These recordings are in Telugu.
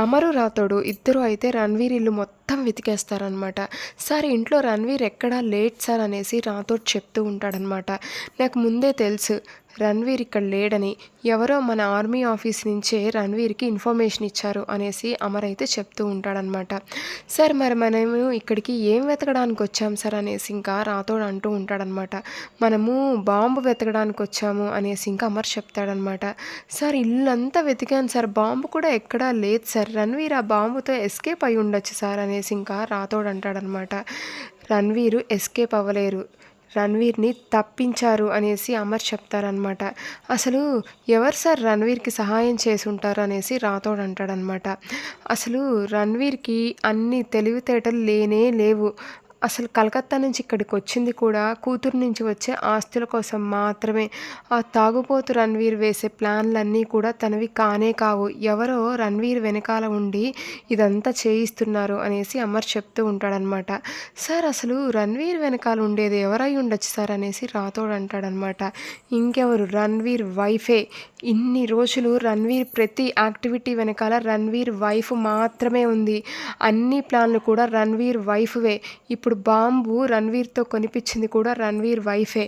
అమరు రాతోడు ఇద్దరు అయితే రణ్వీర్ ఇల్లు మొత్తం మొత్తం వెతికేస్తారనమాట. సార్ ఇంట్లో రణవీర్ ఎక్కడా? లేట్ సార్ అనేసి నాతో చెప్తూ ఉంటాడనమాట. నాకు ముందే తెలుసు రణవీర్ ఇక్కడ లేడని. ఎవరో మన ఆర్మీ ఆఫీస్ నుంచే రణవీర్కి ఇన్ఫర్మేషన్ ఇచ్చారు అనేసి అమర్ అయితే చెప్తూ ఉంటాడనమాట. సార్ మరి మనము ఇక్కడికి ఏం వెతకడానికి వచ్చాం సార్? అనేసి ఇంకా రాతోడు అంటూ ఉంటాడనమాట. మనము బాంబు వెతకడానికి వచ్చాము అనేసి ఇంకా అమర్ చెప్తాడనమాట. సార్ ఇల్లంతా వెతికాను సార్. బాంబు కూడా ఎక్కడా లేదు సార్. రణవీర్ ఆ బాంబుతో ఎస్కేప్ అయి ఉండొచ్చు సార్ అనేసి ఇంకా రాతోడు అంటాడనమాట. రణవీరు ఎస్కేప్ అవ్వలేరు. రణ్వీర్ని తప్పించారు అనేసి అమర్ చెప్తారనమాట. అసలు ఎవరు సార్ రణవీర్కి సహాయం చేసి ఉంటారు అనేసి రాతోడు అంటాడనమాట. అసలు రణవీర్కి అన్ని తెలివితేటలు లేనే లేవు. అసలు కలకత్తా నుంచి ఇక్కడికి వచ్చింది కూడా కూతురు నుంచి వచ్చే ఆస్తుల కోసం మాత్రమే. ఆ తాగుబోతు రణవీర్ వేసే ప్లాన్లన్నీ కూడా తనవి కానే కావు. ఎవరో రణవీర్ వెనకాల ఉండి ఇదంతా చేయిస్తున్నారు అనేసి అమర్ చెప్తూ ఉంటాడనమాట. సార్ అసలు రణవీర్ వెనకాల ఉండేది ఎవరై ఉండొచ్చు సార్? అనేసి రాతోడు అంటాడనమాట. ఇంకెవరు? రణవీర్ వైఫే. ఇన్ని రోజులు రణవీర్ ప్రతి యాక్టివిటీ వెనకాల రణవీర్ వైఫ్ మాత్రమే ఉంది. అన్ని ప్లాన్లు కూడా రణవీర్ వైఫ్వే. ఇప్పుడు ఇప్పుడు బాంబు రణవీర్తో కొనిపించింది కూడా రణవీర్ వైఫే.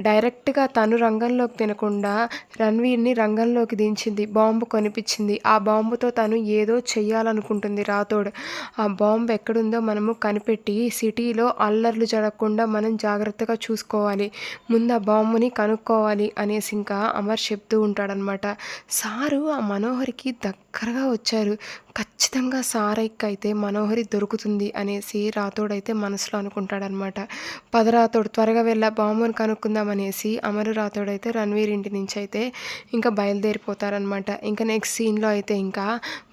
డైరెక్ట్గా తను రంగంలోకి తినకుండా రణవీర్ని రంగంలోకి దించింది. బాంబు కొనిపించింది. ఆ బాంబుతో తను ఏదో చెయ్యాలనుకుంటుంది రాతోడు ఆ బాంబు ఎక్కడుందో మనము కనిపెట్టి సిటీలో అల్లర్లు జరగకుండా మనం జాగ్రత్తగా చూసుకోవాలి. ముందు ఆ బాంబుని కనుక్కోవాలి అనేసి ఇంకా అమర్ చెప్తూ ఉంటాడనమాట సారు ఆ మనోహరికి దగ్గరగా వచ్చారు. ఖచ్చితంగా సారైక్ అయితే మనోహరి దొరుకుతుంది అనేసి రాతోడైతే మనసులో అనుకుంటాడనమాట పద రాతోడు త్వరగా వెళ్ళ బాంబును కనుక్కుందాం అనేసి అమరు రాతోడైతే రణవీర్ ఇంటి నుంచి అయితే ఇంకా బయలుదేరిపోతారనమాట ఇంకా నెక్స్ట్ సీన్లో అయితే ఇంకా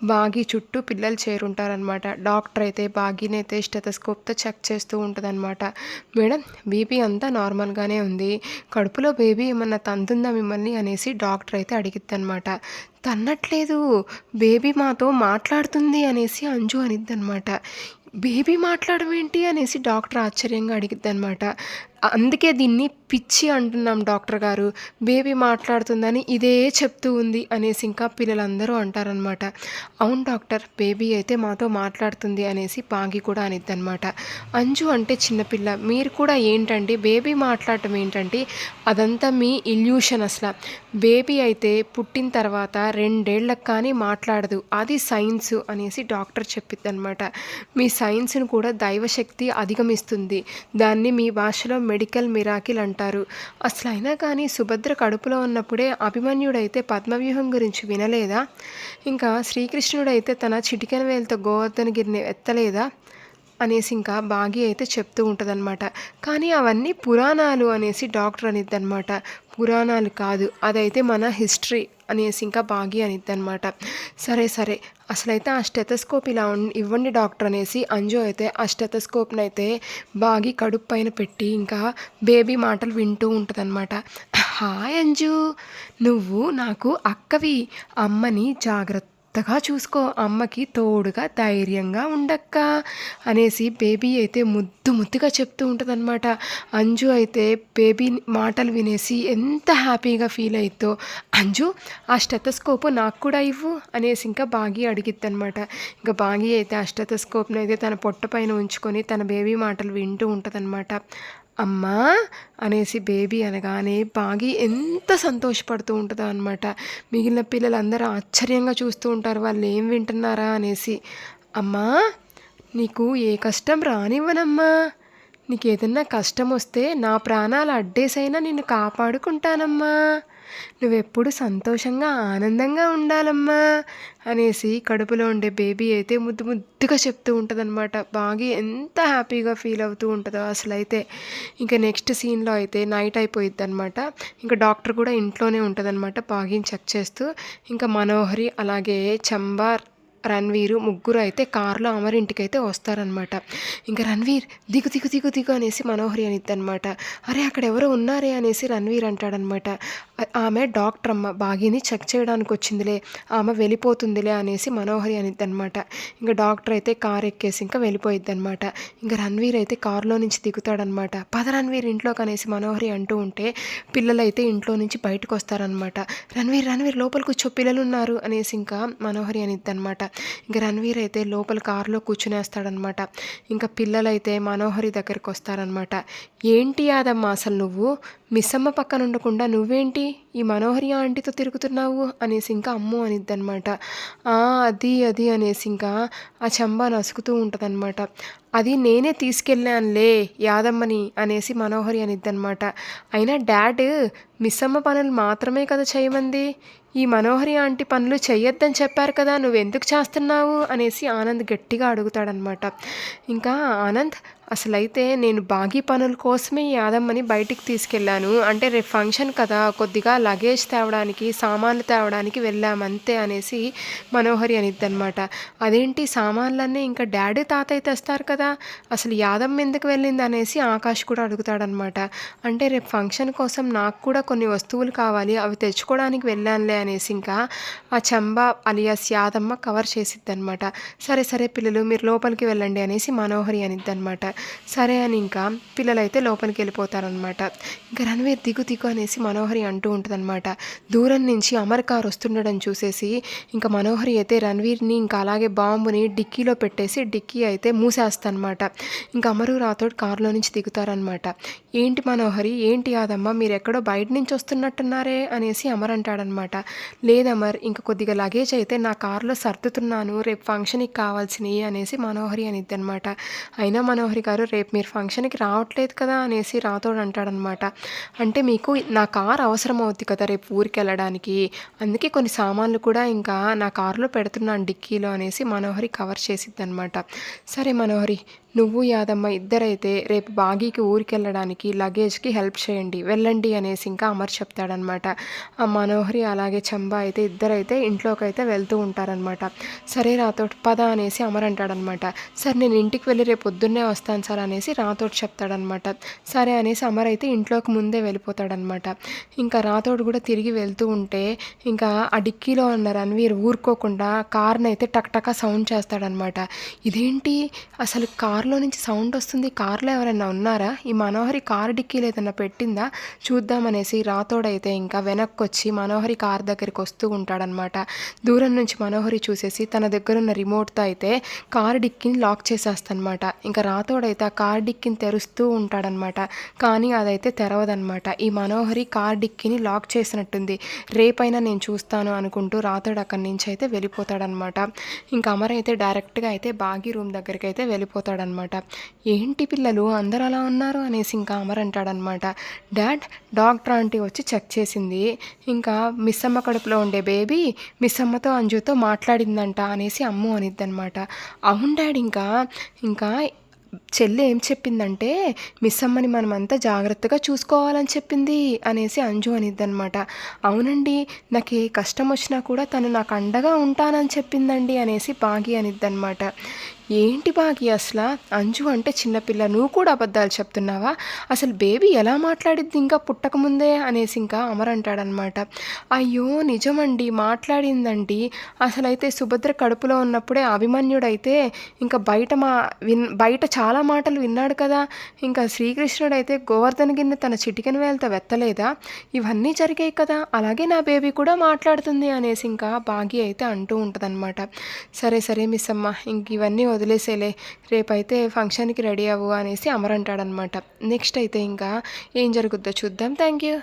బాగి చుట్టూ పిల్లలు చేరుంటారనమాట డాక్టర్ అయితే బాగీని అయితే స్టెథస్కోప్తో చెక్ చేస్తూ ఉంటుందన్నమాట. మేడం బీపీ అంతా నార్మల్గానే ఉంది. కడుపులో బేబీ ఏమన్నా తంతుందా మిమ్మల్ని అనేసి డాక్టర్ అయితే అడిగిద్ది అనమాట తన్నట్లేదు. బేబీ మాతో మాట్లాడుతుంది అనేసి అంజు అనిద్దనమాట. బేబీ మాట్లాడమేంటి అనేసి డాక్టర్ ఆశ్చర్యంగా అడిగిద్ది అనమాట అందుకే దీన్ని పిచ్చి అంటున్నాం డాక్టర్ గారు. బేబీ మాట్లాడుతుందని ఇదే చెప్తూ ఉంది అనేసి ఇంకా పిల్లలందరూ అంటారనమాట అవును డాక్టర్ బేబీ అయితే మాతో మాట్లాడుతుంది అనేసి పాంగి కూడా అనిద్దనమాట అంజు అంటే చిన్నపిల్ల మీరు కూడా ఏంటండి? బేబీ మాట్లాడటం ఏంటంటే అదంతా మీ ఇల్యూషన్ అసలు. బేబీ అయితే పుట్టిన తర్వాత రెండేళ్ళకు కానీ మాట్లాడదు. అది సైన్స్ అనేసి డాక్టర్ చెప్పిద్దనమాట మీ సైన్స్ను కూడా దైవశక్తి అధిగమిస్తుంది. దాన్ని మీ భాషలో మెడికల్ మిరాకిల్ అంటారు. అసలు అయినా కానీ సుభద్ర కడుపులో ఉన్నప్పుడే అభిమన్యుడైతే పద్మవ్యూహం గురించి వినలేదా? ఇంకా శ్రీకృష్ణుడైతే తన చిటికెన వేలతో గోవర్ధనగిరిని ఎత్తలేదా? అనేసి ఇంకా బాగి అయితే చెప్తూ ఉంటుందన్నమాట. కానీ అవన్నీ పురాణాలు అనేసి డాక్టర్ అనిద్దనమాట పురాణాలు కాదు అదైతే మన హిస్టరీ అనేసి ఇంకా బాగి అనిద్ది అనమాట సరే సరే అసలైతే ఆ స్టెథస్కోప్ ఇలా ఇవ్వండి డాక్టర్ అనేసి అంజు అయితే ఆ స్టెథస్కోప్ని అయితే బాగి కడుపు పైన పెట్టి ఇంకా బేబీ మాటలు వింటూ ఉంటుందన్నమాట. హాయ్ అంజు నువ్వు నాకు అక్కవి అమ్మని జాగ్రత్త జాగ్రత్తగా చూసుకో అమ్మకి తోడుగా ధైర్యంగా ఉండక్క అనేసి బేబీ అయితే ముద్దు ముద్దుగా చెప్తూ ఉంటుందన్నమాట. అంజు అయితే బేబీ మాటలు వినేసి ఎంత హ్యాపీగా ఫీల్ అవుతో అంజు ఆ స్టెథస్కోప్ నాకు కూడా ఇవ్వు అనేసి ఇంకా బాగి అడిగిద్ది అనమాట ఇంకా బాగి అయితే ఆ స్టెథస్కోప్ని అయితే తన పొట్ట పైన ఉంచుకొని తన బేబీ మాటలు వింటూ ఉంటుందన్నమాట. అమ్మా అనేసి బేబీ అనగానే బాగి ఎంత సంతోషపడుతూ ఉంటుందో అనమాట మిగిలిన పిల్లలందరూ ఆశ్చర్యంగా చూస్తూ ఉంటారు వాళ్ళు ఏం వింటున్నారా అనేసి. అమ్మా నీకు ఏ కష్టం రానివ్వనమ్మా. నీకు ఏదన్నా కష్టం వస్తే నా ప్రాణాలు అడ్డేసైనా నిన్ను కాపాడుకుంటానమ్మా. నువ్వెప్పుడు సంతోషంగా ఆనందంగా ఉండాలమ్మా అనేసి కడుపులో ఉండే బేబీ అయితే ముద్దు ముద్దుగా చెప్తూ ఉంటుందన్నమాట. బాగా ఎంత హ్యాపీగా ఫీల్ అవుతూ ఉంటుందో అసలు అయితే ఇంకా నెక్స్ట్ సీన్లో అయితే నైట్ అయిపోయిద్ది అనమాట ఇంకా డాక్టర్ కూడా ఇంట్లోనే ఉంటుందన్నమాట బాగా చెక్ చేస్తూ. ఇంకా మనోహరి అలాగే చంబార్ రణ్వీరు ముగ్గురు అయితే కారులో అమర్ ఇంటికి అయితే వస్తారనమాట ఇంకా రణ్వీర్ దిగు దిగు దిగు దిగు అనేసి మనోహరి అనిద్దనమాట అరే అక్కడ ఎవరో ఉన్నారే అనేసి రణ్వీర్ అంటాడనమాట ఆమె డాక్టర్ అమ్మ బాగీని చెక్ చేయడానికి వచ్చిందిలే ఆమె వెళ్ళిపోతుందిలే అనేసి మనోహరి అనిద్దనమాట ఇంకా డాక్టర్ అయితే కార్ ఎక్కేసి ఇంకా వెళ్ళిపోయిద్దనమాట ఇంకా రణ్వీర్ అయితే కారులో నుంచి దిగుతాడనమాట పద రణ్వీర్ ఇంట్లోకి అనేసి మనోహరి అంటూ ఉంటే పిల్లలైతే ఇంట్లో నుంచి బయటకు వస్తారనమాట రణ్వీర్ రణ్వీర్ లోపల కూర్చో పిల్లలు ఉన్నారు అనేసి ఇంకా మనోహరి అనిద్దనమాట ఇంకా రణవీర్ అయితే లోపల కారులో కూర్చునేస్తాడనమాట. ఇంకా పిల్లలైతే మనోహరి దగ్గరికి వస్తారనమాట ఏంటి యాదమ్మ అసలు నువ్వు? మిస్సమ్మ పక్కన ఉండకుండా నువ్వేంటి ఈ మనోహరి ఆంటీతో తిరుగుతున్నావు? అనేసి ఇంకా అమ్ము అనిద్దనమాట అది అది అనేసి ఇంకా ఆ చంబా నసుకుతూ ఉంటుందన్నమాట. అది నేనే తీసుకెళ్ళానులే యాదమ్మని అనేసి మనోహరి అనిద్దనమాట అయినా డాడ్ మిస్సమ్మ పనులు మాత్రమే కదా చేయమంది? ఈ మనోహరి ఆంటీ పనులు చేయొద్దని చెప్పారు కదా నువ్వెందుకు చేస్తున్నావు? అనేసి ఆనంద్ గట్టిగా అడుగుతాడనమాట ఇంకా ఆనంద్ అసలైతే నేను బాగీ పనుల కోసమే ఈ యాదమ్మని బయటికి తీసుకెళ్ళాను. అంటే రేపు ఫంక్షన్ కదా కొద్దిగా లగేజ్ తేవడానికి సామాన్లు తేవడానికి వెళ్ళామంతే అనేసి మనోహరి అనిద్దనమాట అదేంటి సామాన్లన్నీ ఇంకా డాడీ తాతయ్య తెస్తారు కదా అసలు యాదమ్మ ఎందుకు వెళ్ళింది అనేసి ఆకాష్ కూడా అడుగుతాడనమాట అంటే రేపు ఫంక్షన్ కోసం నాకు కూడా కొన్ని వస్తువులు కావాలి అవి తెచ్చుకోవడానికి వెళ్ళానులే అనేసి ఇంకా ఆ చంబా అలియాస్ యాదమ్మ కవర్ చేసిద్దనమాట సరే సరే పిల్లలు మీరు లోపలికి వెళ్ళండి అనేసి మనోహరి అనిద్దనమాట సరే అని ఇంకా పిల్లలైతే లోపలికి వెళ్ళిపోతారనమాట ఇంకా రణవీర్ దిగు దిగు అనేసి మనోహరి అంటూ ఉంటుందన్నమాట. దూరం నుంచి అమర్ కార్ వస్తుండడం చూసేసి ఇంకా మనోహరి అయితే రణవీర్ని ఇంకా అలాగే బాంబుని డిక్కీలో పెట్టేసి డిక్కీ అయితే మూసేస్తానమాట ఇంకా అమరు రాతోడు కారులో నుంచి దిగుతారనమాట ఏంటి మనోహరి? ఏంటి యాదమ్మ? మీరు ఎక్కడో బయట నుంచి వస్తున్నట్టున్నారే అనేసి అమర్ అంటాడనమాట. లేదమర్ ఇంక కొద్దిగా లగేజ్ అయితే నా కారులో సర్దుతున్నాను. రేపు ఫంక్షన్కి కావాల్సినవి అనేసి మనోహరి అనిద్ది అనమాట అయినా మనోహరి గారు రేపు మీరు ఫంక్షన్కి రావట్లేదు కదా అనేసి రాతోడు అంటాడనమాట. అంటే మీకు నా కార్ అవసరం అవుద్ది కదా రేపు ఊరికి వెళ్ళడానికి. అందుకే కొన్ని సామాన్లు కూడా ఇంకా నా కారులో పెడుతున్నాను డిక్కీలో అనేసి మనోహరి కవర్ చేసిద్ది అనమాట సరే మనోహరి నువ్వు యాదమ్మ ఇద్దరైతే రేపు బాగీకి ఊరికి వాళ్ళకి లగేజ్కి హెల్ప్ చేయండి వెళ్ళండి అనేసి ఇంకా అమర్ చెప్తాడనమాట. ఆ మనోహరి అలాగే చంబా అయితే ఇద్దరైతే ఇంట్లోకి అయితే వెళ్తూ ఉంటారనమాట. సరే రాతోటి పద అనేసి అమర్ అంటాడనమాట. సరే నేను ఇంటికి వెళ్ళి రేపు పొద్దున్నే వస్తాను సార్ అనేసి రాతోటి చెప్తాడనమాట. సరే అనేసి అమర్ అయితే ఇంట్లోకి ముందే వెళ్ళిపోతాడనమాట. ఇంకా రాతోడు కూడా తిరిగి వెళ్తూ ఉంటే ఇంకా ఆ డిక్కీలో ఉన్న రణవీర్ ఊరుకోకుండా కార్ని అయితే టక్ టకా సౌండ్ చేస్తాడనమాట. ఇదేంటి? అసలు కార్లో నుంచి సౌండ్ వస్తుంది? కార్లో ఎవరైనా ఉన్నారా? ఈ మనోహరి కారు డిక్కీలు ఏదైనా పెట్టిందా? చూద్దామనేసి రాతోడైతే ఇంకా వెనక్కి వచ్చి మనోహరి కార్ దగ్గరికి వస్తూ ఉంటాడనమాట దూరం నుంచి మనోహరి చూసేసి తన దగ్గర ఉన్న రిమోట్తో అయితే కార్ డిక్కీని లాక్ చేసేస్తానమాట. ఇంకా రాతోడైతే ఆ కార్ డిక్కిని తెరుస్తూ ఉంటాడనమాట కానీ అదైతే తెరవదనమాట ఈ మనోహరి కార్ డిక్కీని లాక్ చేసినట్టుంది. రేపైనా నేను చూస్తాను అనుకుంటూ రాతోడు అక్కడి నుంచి అయితే వెళ్ళిపోతాడనమాట ఇంకా అమర్ అయితే డైరెక్ట్గా అయితే బాగి రూమ్ దగ్గరికి అయితే వెళ్ళిపోతాడనమాట ఏంటి పిల్లలు? అందరు అలా ఉన్నారు అనేసి ఇంకా అమర్ అంటాడనమాట. డాడ్ డాక్టర్ ఆంటీ వచ్చి చెక్ చేసింది. ఇంకా మిస్ అమ్మ కడుపులో ఉండే బేబీ మిస్ అమ్మతో అంజుతో మాట్లాడిందంట అనేసి అమ్ము అనిద్దనమాట. అవును డాడ్ ఇంకా ఇంకా చెల్లి ఏం చెప్పిందంటే మిస్ అమ్మని మనమంతా జాగ్రత్తగా చూసుకోవాలని చెప్పింది అనేసి అంజు అనిద్దనమాట. అవునండి నాకు ఏ కష్టం వచ్చినా కూడా తను నాకు అండగా ఉంటానని చెప్పిందండి అనేసి బాగి అనిద్దనమాట. ఏంటి బాగి అసలు? అంజు అంటే చిన్నపిల్ల నువ్వు కూడా అబద్ధాలు చెప్తున్నావా? అసలు బేబీ ఎలా మాట్లాడిద్ది ఇంకా పుట్టకముందే అనేసి ఇంకా అమర్ అంటాడనమాట. అయ్యో నిజమండి మాట్లాడిందండి. అసలైతే సుభద్ర కడుపులో ఉన్నప్పుడే అభిమన్యుడైతే ఇంకా బయట మా విన్ బయట చాలా మాటలు విన్నాడు కదా. ఇంకా శ్రీకృష్ణుడు అయితే గోవర్ధన గిన్నె తన చిటికెన వేలతో వెత్తలేదా? ఇవన్నీ జరిగాయి కదా. అలాగే నా బేబీ కూడా మాట్లాడుతుంది అనేసి ఇంకా బాగి అయితే అంటూ ఉంటుందన్నమాట సరే సరే మిస్ అమ్మ ఇంక ఇవన్నీ వదిలేసేలే రేపైతే ఫంక్షన్కి రెడీ అవ్వు అనేసి అమర్ అంటాడనమాట నెక్స్ట్ అయితే ఇంకా ఏం జరుగుద్దో చూద్దాం. Thank you